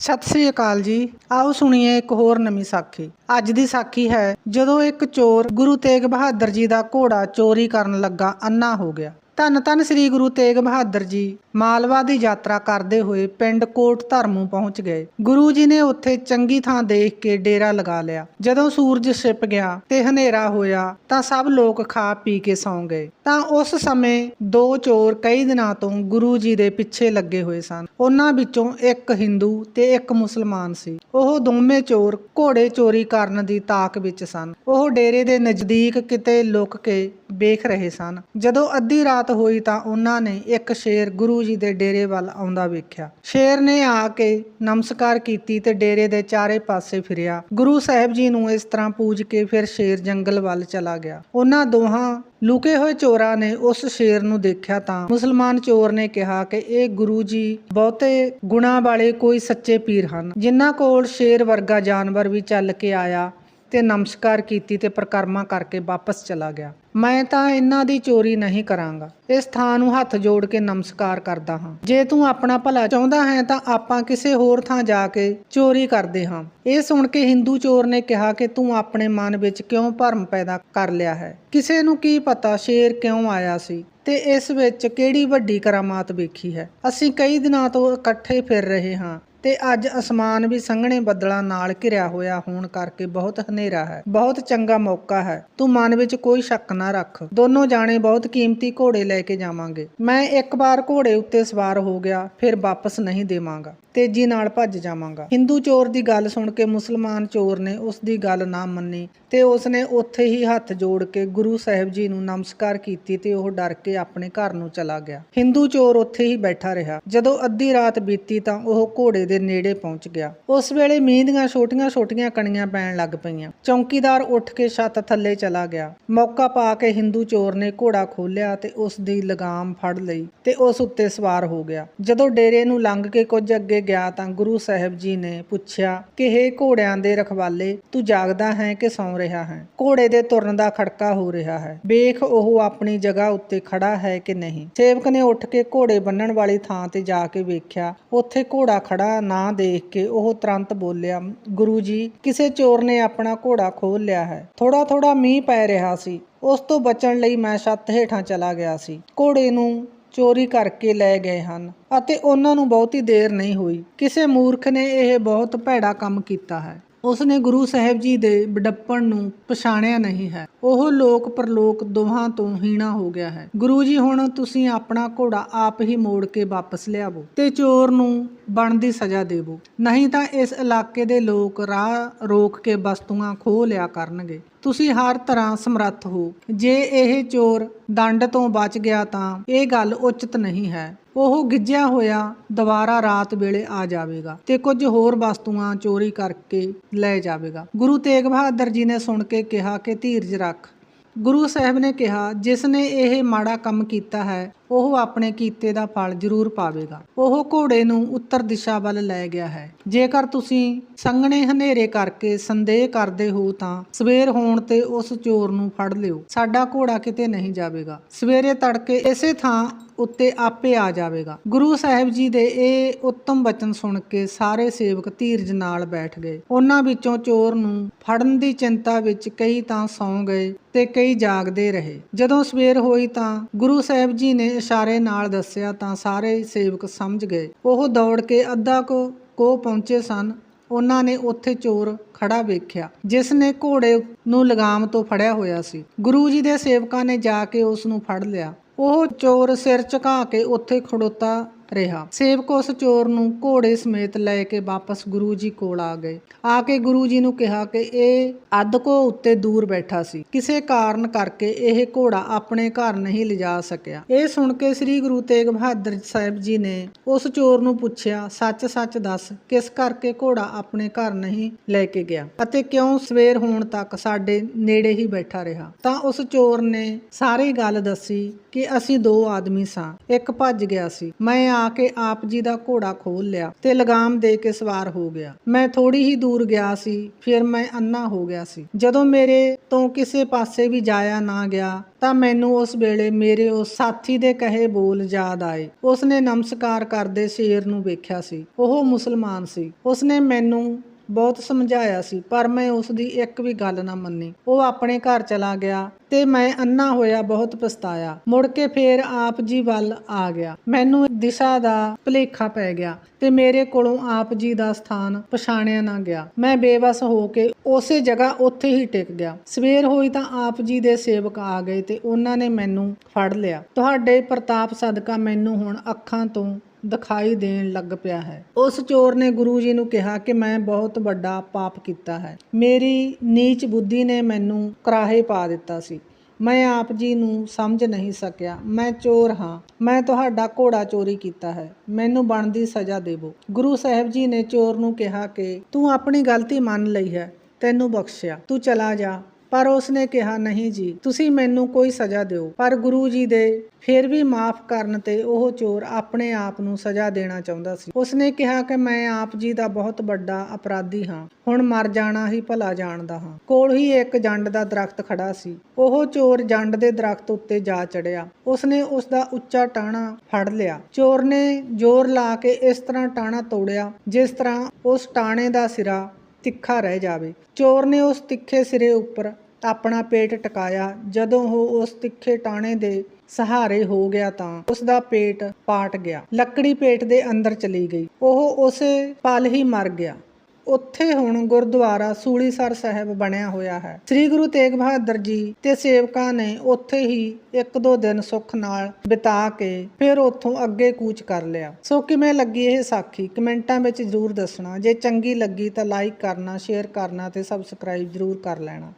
ਸਤਿ ਸ੍ਰੀ ਅਕਾਲ ਜੀ। ਆਓ ਸੁਣੀਏ ਇੱਕ ਹੋਰ ਨਵੀਂ ਸਾਖੀ। ਅੱਜ ਦੀ ਸਾਖੀ ਹੈ, ਜਦੋਂ ਇੱਕ ਚੋਰ ਗੁਰੂ ਤੇਗ ਬਹਾਦਰ ਜੀ ਦਾ ਘੋੜਾ ਚੋਰੀ ਕਰਨ ਲੱਗਾ ਅੰਨਾ ਹੋ ਗਿਆ। ਧੰਨ ਧੰਨ ਸ੍ਰੀ ਗੁਰੂ ਤੇਗ ਬਹਾਦਰ ਜੀ ਮਾਲਵਾ ਦੀ ਯਾਤਰਾ ਕਰਦੇ ਹੋਏ ਪਿੰਡ ਕੋਟ ਧਰਮੂ ਪਹੁੰਚ ਗਏ। ਗੁਰੂ ਜੀ ਨੇ ਉੱਥੇ ਚੰਗੀ ਥਾਂ ਦੇਖ ਕੇ ਡੇਰਾ ਲਗਾ ਲਿਆ। ਜਦੋਂ ਸੂਰਜ ਛਿਪ ਗਿਆ ਤੇ ਹਨੇਰਾ ਹੋਇਆ ਤਾਂ ਸਭ ਲੋਕ ਖਾ ਪੀ ਕੇ ਸੌਂ ਗਏ। ਤਾਂ ਉਸ ਸਮੇਂ ਦੋ ਚੋਰ ਕਈ ਦਿਨਾਂ ਤੋਂ ਗੁਰੂ ਜੀ ਦੇ ਪਿੱਛੇ ਲੱਗੇ ਹੋਏ ਸਨ। ਉਹਨਾਂ ਵਿੱਚੋਂ ਇੱਕ ਹਿੰਦੂ ਤੇ ਇੱਕ ਮੁਸਲਮਾਨ ਸੀ। ਉਹ ਦੋਵੇਂ ਚੋਰ ਘੋੜੇ ਚੋਰੀ ਕਰਨ ਦੀ ਤਾਕ ਵਿੱਚ ਸਨ। ਉਹ ਡੇਰੇ ਦੇ ਨਜ਼ਦੀਕ ਕਿਤੇ ਲੁਕ ਕੇ ਵੇਖ ਰਹੇ ਸਨ। ਜਦੋਂ ਅੱਧੀ ਰਾਤ ਹੋਈ ਤਾਂ ਉਹਨਾਂ ਨੇ ਇੱਕ ਸ਼ੇਰ ਗੁਰੂ ਜੀ ਦੇ ਡੇਰੇ ਵੱਲ ਆਉਂਦਾ ਵੇਖਿਆ। ਸ਼ੇਰ ਨੇ ਆ ਕੇ ਨਮਸਕਾਰ ਕੀਤੀ ਤੇ ਡੇਰੇ ਦੇ ਚਾਰੇ ਪਾਸੇ ਫਿਰਿਆ। ਗੁਰੂ ਸਾਹਿਬ ਜੀ ਨੂੰ ਇਸ ਤਰ੍ਹਾਂ ਪੂਜ ਕੇ ਫਿਰ ਸ਼ੇਰ ਜੰਗਲ ਵੱਲ ਚਲਾ ਗਿਆ। ਉਹਨਾਂ ਦੋਹਾਂ ਲੁਕੇ ਹੋਏ ਚੋਰਾਂ ਨੇ ਉਸ ਸ਼ੇਰ ਨੂੰ ਦੇਖਿਆ ਤਾਂ ਮੁਸਲਮਾਨ ਚੋਰ ਨੇ ਕਿਹਾ ਕਿ ਇਹ ਗੁਰੂ ਜੀ ਬਹੁਤੇ ਗੁਣਾ ਵਾਲੇ ਕੋਈ ਸੱਚੇ ਪੀਰ ਹਨ। ਜਿਨ੍ਹਾਂ ਕੋਲ ਸ਼ੇਰ ਵਰਗਾ ਜਾਨਵਰ ਵੀ ਚੱਲ ਕੇ ਆਇਆ ਤੇ ਨਮਸਕਾਰ ਕੀਤੀ ਤੇ ਪ੍ਰਕਰਮਾ ਕਰਕੇ ਵਾਪਸ ਚਲਾ ਗਿਆ। ਮੈਂ ਤਾਂ ਇਹਨਾਂ ਦੀ ਚੋਰੀ ਨਹੀਂ ਕਰਾਂਗਾ। ਇਸ ਥਾਂ ਨੂੰ ਹੱਥ ਜੋੜ ਕੇ ਨਮਸਕਾਰ ਕਰਦਾ ਹਾਂ। ਜੇ ਤੂੰ ਆਪਣਾ ਭਲਾ ਚਾਹੁੰਦਾ ਹੈ ਤਾਂ ਆਪਾਂ ਕਿਸੇ ਹੋਰ ਥਾਂ ਜਾ ਕੇ ਚੋਰੀ ਕਰਦੇ ਹਾਂ। ਇਹ ਸੁਣ ਕੇ ਹਿੰਦੂ ਚੋਰ ਨੇ ਕਿਹਾ ਕਿ ਤੂੰ ਆਪਣੇ ਮਨ ਵਿੱਚ ਕਿਉਂ ਭਰਮ ਪੈਦਾ ਕਰ ਲਿਆ ਹੈ? ਕਿਸੇ ਨੂੰ ਕੀ ਪਤਾ ਸ਼ੇਰ ਕਿਉਂ ਆਇਆ ਸੀ? ਤੇ ਇਸ ਵਿੱਚ ਕਿਹੜੀ ਵੱਡੀ ਕਰਾਮਾਤ ਵੇਖੀ ਹੈ? ਅਸੀਂ ਕਈ ਦਿਨਾਂ ਤੋਂ ਇਕੱਠੇ ਫਿਰ ਰਹੇ ਹਾਂ। ਤੇ ਅੱਜ ਅਸਮਾਨ ਵੀ ਸੰਘਣੇ ਬੱਦਲਾਂ ਨਾਲ ਘਿਰਿਆ ਹੋਇਆ ਹੋਣ ਕਰਕੇ ਬਹੁਤ ਹਨੇਰਾ ਹੈ, ਬਹੁਤ ਚੰਗਾ ਮੌਕਾ ਹੈ। ਤੂੰ ਮਨ ਵਿੱਚ ਕੋਈ ਸ਼ੱਕ ਨਾ ਰੱਖ। ਦੋਨੋਂ ਜਾਣੇ ਬਹੁਤ ਕੀਮਤੀ ਘੋੜੇ ਲੈ ਕੇ ਜਾਵਾਂਗੇ। ਮੈਂ ਇੱਕ ਵਾਰ ਘੋੜੇ ਉੱਤੇ ਸਵਾਰ ਹੋ ਗਿਆ, ਫਿਰ ਵਾਪਸ ਨਹੀਂ ਦੇਵਾਂਗਾ। ਤੇਜ਼ੀ ਨਾਲ ਭੱਜ ਜਾਵਾਂਗਾ। ਹਿੰਦੂ ਚੋਰ ਦੀ ਗੱਲ ਸੁਣ ਕੇ ਮੁਸਲਮਾਨ ਚੋਰ ਨੇ ਉਸ ਦੀ ਗੱਲ ਨਾ ਮੰਨੀ ਤੇ ਉਸਨੇ ਉੱਥੇ ਹੀ ਹੱਥ ਜੋੜ ਕੇ ਗੁਰੂ ਸਾਹਿਬ ਜੀ ਨੂੰ ਨਮਸਕਾਰ ਕੀਤੀ ਤੇ ਉਹ ਡਰ ਕੇ ਆਪਣੇ ਘਰ ਨੂੰ ਚਲਾ ਗਿਆ। ਹਿੰਦੂ ਚੋਰ ਉੱਥੇ ਹੀ ਬੈਠਾ ਰਿਹਾ। ਜਦੋਂ ਅੱਧੀ ਰਾਤ ਬੀਤੀ ਤਾਂ ਉਹ ਘੋੜੇ ਦੇ ਨੇੜੇ ਪਹੁੰਚ ਗਿਆ। ਉਸ ਵੇਲੇ ਮੀਂਹ ਦੀਆਂ ਛੋਟੀਆਂ-ਛੋਟੀਆਂ ਕਣੀਆਂ ਪੈਣ ਲੱਗ ਪਈਆਂ। ਚੌਕੀਦਾਰ ਉੱਠ ਕੇ ਛੱਤ ਥੱਲੇ ਚਲਾ ਗਿਆ। ਮੌਕਾ ਪਾ ਕੇ ਹਿੰਦੂ ਚੋਰ ਨੇ ਘੋੜਾ ਖੋਲਿਆ ਤੇ ਉਸ ਦੀ ਲਗਾਮ ਫੜ ਲਈ ਤੇ ਉਸ ਉੱਤੇ ਸਵਾਰ ਹੋ ਗਿਆ। ਜਦੋਂ ਡੇਰੇ ਨੂੰ ਲੰਘ ਕੇ ਕੁਝ ਅੱਗੇ ਗਿਆ ਤਾਂ ਗੁਰੂ ਸਾਹਿਬ ਜੀ ਨੇ ਪੁੱਛਿਆ ਕਿ ਹੇ ਘੋੜਿਆਂ ਦੇ ਰਖਵਾਲੇ ਤੂੰ ਜਾਗਦਾ ਹੈ ਕਿ ਸੌਂ ਰਿਹਾ ਹੈ? ਘੋੜੇ ਦੇ ਤੁਰਨ ਦਾ ਖੜਕਾ ਹੋ ਰਿਹਾ ਹੈ। ਵੇਖ ਉਹ ਆਪਣੀ ਜਗ੍ਹਾ ਉੱਤੇ ਖੜਾ ਹੈ ਕਿ ਨਹੀਂ? ਸੇਵਕ ਨੇ ਉੱਠ ਕੇ ਘੋੜੇ ਬੰਨਣ ਵਾਲੀ ਥਾਂ ਤੇ ਜਾ ਕੇ ਵੇਖਿਆ, ਉੱਥੇ ਘੋੜਾ ਖੜਾ ਨਾ ਦੇਖ ਕੇ ਉਹ ਤੁਰੰਤ ਬੋਲਿਆ, ਗੁਰੂ ਜੀ, ਕਿਸੇ ਚੋਰ ਨੇ ਆਪਣਾ ਘੋੜਾ ਖੋਲ ਲਿਆ ਹੈ। ਥੋੜਾ ਥੋੜਾ ਮੀਂਹ ਪੈ ਰਿਹਾ ਸੀ। ਉਸ ਤੋਂ ਬਚਣ ਲਈ ਮੈਂ ਛੱਤ ਹੇਠਾਂ ਚਲਾ ਗਿਆ ਸੀ। ਘੋੜੇ ਨੂੰ ਚੋਰੀ ਕਰਕੇ ਲੈ ਗਏ ਹਨ ਅਤੇ ਉਹਨਾਂ ਨੂੰ ਬਹੁਤੀ ਦੇਰ ਨਹੀਂ ਹੋਈ। ਕਿਸੇ ਮੂਰਖ ਨੇ ਇਹ ਬਹੁਤ ਭੈੜਾ ਕੰਮ ਕੀਤਾ ਹੈ। ਉਸਨੇ ਗੁਰੂ ਸਾਹਿਬ ਜੀ ਦੇ ਬਡੱਪਣ ਨੂੰ ਪਛਾਣਿਆ ਨਹੀਂ ਹੈ। ਉਹ ਲੋਕ ਪਰਲੋਕ ਦੋਹਾਂ ਤੋਂ ਹੀਣਾ ਹੋ ਗਿਆ ਹੈ। ਗੁਰੂ ਜੀ, ਹੁਣ ਤੁਸੀਂ ਆਪਣਾ ਘੋੜਾ ਆਪ ਹੀ ਮੋੜ ਕੇ ਵਾਪਸ ਲਿਆਵੋ ਤੇ ਚੋਰ ਨੂੰ ਬਣਦੀ ਸਜ਼ਾ ਦੇਵੋ। ਨਹੀਂ ਤਾਂ ਇਸ ਇਲਾਕੇ ਦੇ ਲੋਕ ਰਾਹ ਰੋਕ ਕੇ ਵਸਤੂਆਂ ਖੋਹ ਲਿਆ ਕਰਨਗੇ। ਤੁਸੀਂ ਹਰ ਤਰ੍ਹਾਂ ਸਮਰੱਥ ਹੋ। ਜੇ ਇਹ ਚੋਰ ਦੰਡ ਤੋਂ ਬਚ ਗਿਆ ਤਾਂ ਇਹ ਗੱਲ ਉਚਿਤ ਨਹੀਂ ਹੈ। ਉਹ ਗਿੱਜਿਆ ਹੋਇਆ ਦੁਬਾਰਾ ਰਾਤ ਵੇਲੇ ਆ ਜਾਵੇਗਾ ਤੇ ਕੁਝ ਹੋਰ ਵਸਤੂਆਂ ਚੋਰੀ ਕਰਕੇ ਲੈ ਜਾਵੇਗਾ। ਗੁਰੂ ਤੇਗ ਬਹਾਦਰ ਜੀ ਨੇ ਸੁਣ ਕੇ ਕਿਹਾ ਕਿ ਧੀਰਜ ਰੱਖ। ਗੁਰੂ ਸਾਹਿਬ ਨੇ ਕਿਹਾ ਜਿਸ ਨੇ ਇਹ ਮਾੜਾ ਕੰਮ ਕੀਤਾ ਹੈ ਉਹ ਆਪਣੇ ਕੀਤੇ ਦਾ ਫਲ ਜ਼ਰੂਰ ਪਾਵੇਗਾ। ਉਹ ਘੋੜੇ ਨੂੰ ਉੱਤਰ ਦਿਸ਼ਾ ਵੱਲ ਲੈ ਗਿਆ ਹੈ। ਜੇਕਰ ਤੁਸੀਂ ਸੰਘਣੇ ਹਨੇਰੇ ਕਰਕੇ ਸੰਦੇਹ ਕਰਦੇ ਹੋ ਤਾਂ ਸਵੇਰ ਹੋਣ ਤੇ ਉਸ ਚੋਰ ਨੂੰ ਫੜ ਲਿਓ। ਸਾਡਾ ਘੋੜਾ ਕਿਤੇ ਨਹੀਂ ਜਾਵੇਗਾ। ਸਵੇਰੇ ਤੜਕੇ ਇਸੇ ਥਾਂ ਉੱਤੇ ਆਪੇ ਆ ਜਾਵੇਗਾ। ਗੁਰੂ ਸਾਹਿਬ ਜੀ ਦੇ ਇਹ ਉੱਤਮ ਬਚਨ ਸੁਣ ਕੇ ਸਾਰੇ ਸੇਵਕ ਧੀਰਜ ਨਾਲ ਬੈਠ ਗਏ। ਉਹਨਾਂ ਵਿੱਚੋਂ ਚੋਰ ਨੂੰ ਫੜਨ ਦੀ ਚਿੰਤਾ ਵਿੱਚ ਕਈ ਤਾਂ ਸੌਂ ਗਏ ਤੇ ਕਈ ਜਾਗਦੇ ਰਹੇ। ਜਦੋਂ ਸਵੇਰ ਹੋਈ ਤਾਂ ਗੁਰੂ ਸਾਹਿਬ ਜੀ ਨੇ ਇਸ਼ਾਰੇ ਨਾਲ ਦੱਸਿਆ ਤਾਂ ਸਾਰੇ ਸੇਵਕ ਸਮਝ ਗਏ। ਉਹ ਦੌੜ ਕੇ ਅੱਧਾ ਕੋ ਕੋ ਪਹੁੰਚੇ ਸਨ। ਉਹਨਾਂ ਨੇ ਉੱਥੇ ਚੋਰ ਖੜਾ ਵੇਖਿਆ, ਜਿਸ ਨੇ ਘੋੜੇ ਨੂੰ ਲਗਾਮ ਤੋਂ ਫੜਿਆ ਹੋਇਆ ਸੀ। ਗੁਰੂ ਜੀ ਦੇ ਸੇਵਕਾਂ ਨੇ ਜਾ ਕੇ ਉਸ ਨੂੰ ਫੜ ਲਿਆ। ਉਹ ਚੋਰ ਸਿਰ ਝੁਕਾ ਕੇ ਉੱਥੇ ਖੜੋਤਾ ਰਿਹਾ। ਸੇਵਕ ਉਸ ਚੋਰ ਨੂੰ ਘੋੜੇ ਸਮੇਤ ਲੈ ਕੇ ਵਾਪਸ ਗੁਰੂ ਜੀ ਕੋਲ ਆ ਗਏ। ਆ ਕੇ ਗੁਰੂ ਜੀ ਨੂੰ ਕਿਹਾ ਕਿ ਇਹ ਅੱਧ ਕੋ ਉੱਤੇ ਦੂਰ ਬੈਠਾ ਸੀ। ਕਿਸੇ ਕਾਰਨ ਕਰਕੇ ਇਹ ਘੋੜਾ ਆਪਣੇ ਘਰ ਨਹੀਂ ਲਿਜਾ ਸਕਿਆ। ਇਹ ਸੁਣ ਕੇ ਸ੍ਰੀ ਗੁਰੂ ਤੇਗ ਬਹਾਦਰ ਸਾਹਿਬ ਜੀ ਨੇ ਉਸ ਚੋਰ ਨੂੰ ਪੁੱਛਿਆ ਸੱਚ-ਸੱਚ ਦੱਸ, ਕਿਸ ਕਰਕੇ ਘੋੜਾ ਆਪਣੇ ਘਰ ਨਹੀਂ ਲੈ ਕੇ ਗਿਆ? ਅਤੇ ਕਿਉਂ ਸਵੇਰ ਹੋਣ ਤੱਕ ਸਾਡੇ ਨੇੜੇ ਹੀ ਬੈਠਾ ਰਿਹਾ? ਤਾਂ ਉਸ ਚੋਰ ਨੇ ਸਾਰੀ ਗੱਲ ਦੱਸੀ ਕਿ ਅਸੀਂ ਦੋ ਆਦਮੀ ਸਾਂ। ਇੱਕ ਭੱਜ ਗਿਆ ਸੀ। ਮੈਂ ਆ ਕੇ ਆਪ ਜੀ ਦਾ ਘੋੜਾ ਖੋਲ ਲਿਆ ਤੇ ਲਗਾਮ ਦੇ ਕੇ ਸਵਾਰ ਹੋ ਗਿਆ। ਮੈਂ ਥੋੜੀ ਹੀ ਦੂਰ ਗਿਆ ਸੀ, ਫਿਰ ਮੈਂ ਅੰਨਾ ਹੋ ਗਿਆ ਸੀ। ਜਦੋਂ ਮੇਰੇ ਤੋਂ ਕਿਸੇ ਪਾਸੇ ਵੀ ਜਾਇਆ ਨਾ ਗਿਆ, ਤਾਂ ਮੈਨੂੰ ਉਸ ਵੇਲੇ ਮੇਰੇ ਉਸ ਸਾਥੀ ਦੇ ਕਹੇ ਬੋਲ ਯਾਦ ਆਏ। ਉਸਨੇ ਨਮਸਕਾਰ ਕਰਦੇ ਸ਼ੇਰ ਨੂੰ ਵੇਖਿਆ ਸੀ। ਉਹ ਮੁਸਲਮਾਨ ਸੀ। ਉਸਨੇ ਮੈਨੂੰ ਬਹੁਤ ਸਮਝਾਇਆ ਸੀ, ਪਰ ਮੈਂ ਉਸ ਦੀ ਇੱਕ ਵੀ ਗੱਲ ਨਾ ਮੰਨੀ। ਉਹ ਆਪਣੇ ਘਰ ਚਲਾ ਗਿਆ ਤੇ ਮੈਂ ਅੰਨਾ ਹੋਇਆ ਬਹੁਤ ਪਛਤਾਇਆ। ਮੁੜ ਕੇ ਫੇਰ ਆਪ ਜੀ ਵੱਲ ਆ ਗਿਆ। ਮੈਨੂੰ ਦਿਸ਼ਾ ਦਾ ਭੁਲੇਖਾ ਪੈ ਗਿਆ ਤੇ ਮੇਰੇ ਕੋਲੋਂ ਆਪ ਜੀ ਦਾ ਸਥਾਨ ਪਛਾਣਿਆ ਨਾ ਗਿਆ। ਮੈਂ ਬੇਵਸ ਹੋ ਕੇ ਉਸੇ ਜਗ੍ਹਾ ਉੱਥੇ ਹੀ ਟਿਕ ਗਿਆ। ਸਵੇਰ ਹੋਈ ਤਾਂ ਆਪ ਜੀ ਦੇ ਸੇਵਕ ਆ ਗਏ ਤੇ ਉਹਨਾਂ ਨੇ ਮੈਨੂੰ ਫੜ ਲਿਆ। ਤੁਹਾਡੇ ਪ੍ਰਤਾਪ ਸਦਕਾ ਮੈਨੂੰ ਹੁਣ ਅੱਖਾਂ ਤੋਂ ਦਿਖਾਈ ਦੇਣ ਲੱਗ ਪਿਆ ਹੈ। ਉਸ ਚੋਰ ਨੇ ਗੁਰੂ ਜੀ ਨੂੰ ਕਿਹਾ ਕਿ ਮੈਂ ਬਹੁਤ ਵੱਡਾ ਪਾਪ ਕੀਤਾ ਹੈ। ਮੇਰੀ ਨੀਚ ਬੁੱਧੀ ਨੇ ਮੈਨੂੰ ਕਰਾਹੇ ਪਾ ਦਿੱਤਾ ਸੀ। ਮੈਂ ਆਪ ਜੀ ਨੂੰ ਸਮਝ ਨਹੀਂ ਸਕਿਆ। ਮੈਂ ਚੋਰ ਹਾਂ। ਮੈਂ ਤੁਹਾਡਾ ਘੋੜਾ ਚੋਰੀ ਕੀਤਾ ਹੈ। ਮੈਨੂੰ ਬਣਦੀ ਸਜ਼ਾ ਦੇਵੋ। ਗੁਰੂ ਸਾਹਿਬ ਜੀ ਨੇ ਚੋਰ ਨੂੰ ਕਿਹਾ ਕਿ ਤੂੰ ਆਪਣੀ ਗਲਤੀ ਮੰਨ ਲਈ ਹੈ। ਤੈਨੂੰ ਬਖਸ਼ਿਆ। ਤੂੰ ਚਲਾ ਜਾ। ਪਰ ਉਸਨੇ ਕਿਹਾ, ਨਹੀਂ ਜੀ, ਤੁਸੀਂ ਮੈਨੂੰ ਕੋਈ ਸਜ਼ਾ ਦਿਓ। ਪਰ ਗੁਰੂ ਜੀ ਦੇ ਫਿਰ ਵੀ ਮਾਫ ਕਰਨ ਤੇ ਉਹ ਚੋਰ ਆਪਣੇ ਆਪ ਨੂੰ ਸਜ਼ਾ ਦੇਣਾ ਚਾਹੁੰਦਾ ਸੀ। ਉਸਨੇ ਕਿਹਾ ਕਿ ਮੈਂ ਆਪ ਜੀ ਦਾ ਬਹੁਤ ਵੱਡਾ ਅਪਰਾਧੀ ਹਾਂ। ਹੁਣ ਮਰ ਜਾਣਾ ਹੀ ਭਲਾ ਜਾਣਦਾ ਹਾਂ। ਕੋਲ ਹੀ ਇੱਕ ਜੰਡ ਦਾ ਦਰਖਤ ਖੜਾ ਸੀ। ਉਹ ਚੋਰ ਜੰਡ ਦੇ ਦਰਖਤ ਉੱਤੇ ਜਾ ਚੜਿਆ ਉਸਨੇ ਉਸ ਦਾ ਉੱਚਾ ਟਾਣਾ ਫੜ ਲਿਆ। ਚੋਰ ਨੇ ਜ਼ੋਰ ਲਾ ਕੇ ਇਸ ਤਰ੍ਹਾਂ ਟਾਣਾ ਤੋੜਿਆ, ਜਿਸ ਤਰ੍ਹਾਂ ਉਸ ਟਾਣੇ ਦਾ ਸਿਰਾ ਤਿੱਖਾ ਰਹਿ ਜਾਵੇ। ਚੋਰ ਨੇ ਉਸ ਤਿੱਖੇ ਸਿਰੇ ਉੱਪਰ ਆਪਣਾ ਪੇਟ ਟਿਕਾਇਆ। ਜਦੋਂ ਉਹ ਉਸ ਤਿੱਖੇ ਟਾਣੇ ਦੇ ਸਹਾਰੇ ਹੋ ਗਿਆ ਤਾਂ ਉਸ ਦਾ ਪੇਟ ਪਾਟ ਗਿਆ। ਲੱਕੜੀ ਪੇਟ ਦੇ ਅੰਦਰ ਚਲੀ ਗਈ। ਉਹ ਉਸੇ ਪਲ ਹੀ ਮਰ ਗਿਆ। ਉੱਥੇ ਹੁਣ ਗੁਰਦੁਆਰਾ ਸੂਲੀਸਰ ਸਾਹਿਬ ਬਣਿਆ ਹੋਇਆ ਹੈ। ਸ੍ਰੀ ਗੁਰੂ ਤੇਗ ਬਹਾਦਰ ਜੀ ਤੇ ਸੇਵਕਾਂ ਨੇ ਉੱਥੇ ਹੀ ਇੱਕ ਦੋ ਦਿਨ ਸੁੱਖ ਨਾਲ ਬਿਤਾ ਕੇ ਫਿਰ ਉੱਥੋਂ ਅੱਗੇ ਕੂਚ ਕਰ ਲਿਆ। ਸੋ ਕਿਵੇਂ ਲੱਗੀ ਇਹ ਸਾਖੀ? ਕਮੈਂਟਾਂ ਵਿੱਚ ਜਰੂਰ ਦੱਸਣਾ। ਜੇ ਚੰਗੀ ਲੱਗੀ ਤਾਂ ਲਾਈਕ ਕਰਨਾ ਸ਼ੇਅਰ ਕਰਨਾ ਤੇ ਸਬਸਕ੍ਰਾਈਬ ਜਰੂਰ ਕਰ ਲੈਣਾ।